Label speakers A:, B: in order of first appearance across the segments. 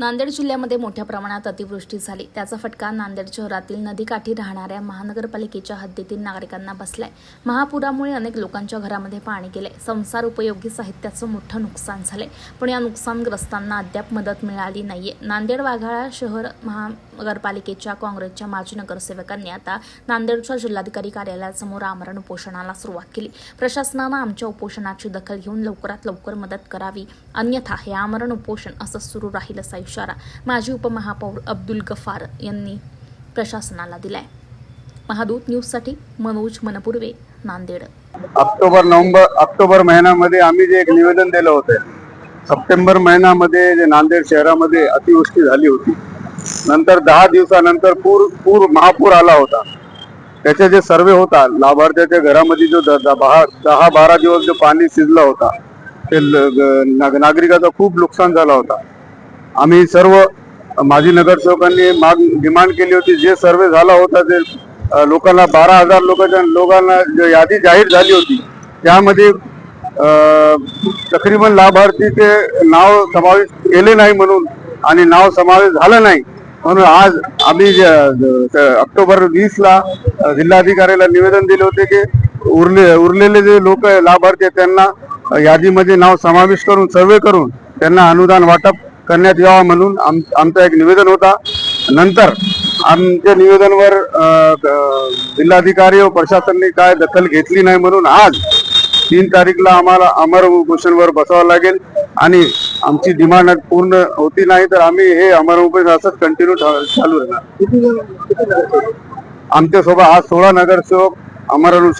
A: नांदेड जिल्ह्यामध्ये मोठ्या प्रमाणात अतिवृष्टी झाली. त्याचा फटका नांदेड शहरातील नदीकाठी राहणाऱ्या महानगरपालिकेच्या हद्दीतील नागरिकांना बसलाय. महापुरामुळे अनेक लोकांच्या घरामध्ये पाणी गेले संसार उपयोगी साहित्याचं मोठं नुकसान झाले पण या नुकसानग्रस्तांना अद्याप मदत मिळाली नाहीये. नांदेड वाघाळा शहर महा महानगरपालिकेच्या काँग्रेसच्या माजी नगरसेवकांनी आता नांदेडच्या जिल्हाधिकारी कार्यालयासमोर आमरण उपोषणाला सुरुवात केली. प्रशासनानं आमच्या उपोषणाची दखल घेऊन लवकरात लवकर मदत करावी. अन्यथा हे आमरण उपोषण असं सुरू राहील असा इशारा माजी उपमहापौर अब्दुल गफार यांनी प्रशासनाला दिलाय. महादूत न्यूजसाठी Manoj Manpurve Nanded.
B: October November October महिन्यामध्ये आम्ही जे एक निवेदन दिलं होतं सप्टेंबर महिन्यामध्ये जे नांदेड शहरामध्ये अतिवृष्टी झाली होती नंतर दहा दिवसानंतर पूर पूर महापूर आला होता. त्याचे जे सर्वे होता लाभार्थ्याच्या घरामध्ये जो द- बहा- दहा बारा दिवस जो पाणी शिजला होता ते ल- ग- नाग- नागरिकाचा खूप नुकसान झाला होता. आम्ही सर्व माजी नगरसेवकांनी माग डिमांड केली होती जे सर्वे झाला होता ते लोकांना बारा हजार लोकांच्या लोकांना जो यादी जाहीर झाली होती त्यामध्ये अ, तकरीबन लाभार्थीचे नाव समावेश केले नाही म्हणून आणि नाव समावेश झालं नाही. म्हणून आज आम्ही जे- ऑक्टोबर वीस ला जिल्हाधिकाऱ्याला निवेदन दिले होते की उरले उरलेले जे लोक लाभार्थी आहेत त्यांना यादीमध्ये नाव समावेश करून सर्वे करून त्यांना अनुदान वाटप करण्यात यावा म्हणून आम आमचं एक निवेदन होता. नंतर आमच्या निवेदनवर जिल्हाधिकारी व प्रशासनाने काय दखल घेतली नाही म्हणून आज तीन तारीखला आम्हाला अमर उपोषणवर बसावं लागेल आणि आमची डिमांड पूर्ण होती नाही तर आम्ही हे अमर उपोषण असंच कंटिन्यू चालू राहणार. आमच्यासोबत आज सोळा नगरसेवक अमरण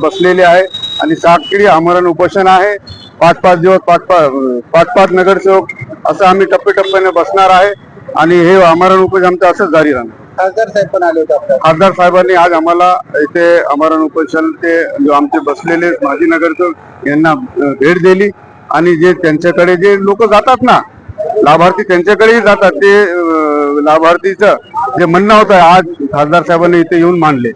B: बसलेले आहे आणि सातकिडी अमरण उपोषण आहे. पाच पाच दिवस पाच पाच पाच पाच नगरसेवक असं आम्ही टप्प्याटप्प्याने बसणार आहे आणि हे अमरण उपोषण आमचं असंच जारी राहणार.
C: खासदार साहेब पण आले होते
B: खासदार साहेबांनी आज आम्हाला इथे अमरण उपोषण ते जो आमचे बसलेले माजी नगरसेवक यांना भेट दिली. आणि जे त्यांच्याकडे जे लोक जातात ना लाभार्थी त्यांच्याकडेही जातात ते लाभार्थीचं जे म्हणणं होतं आज खासदार साहेबांनी इथे येऊन मांडले.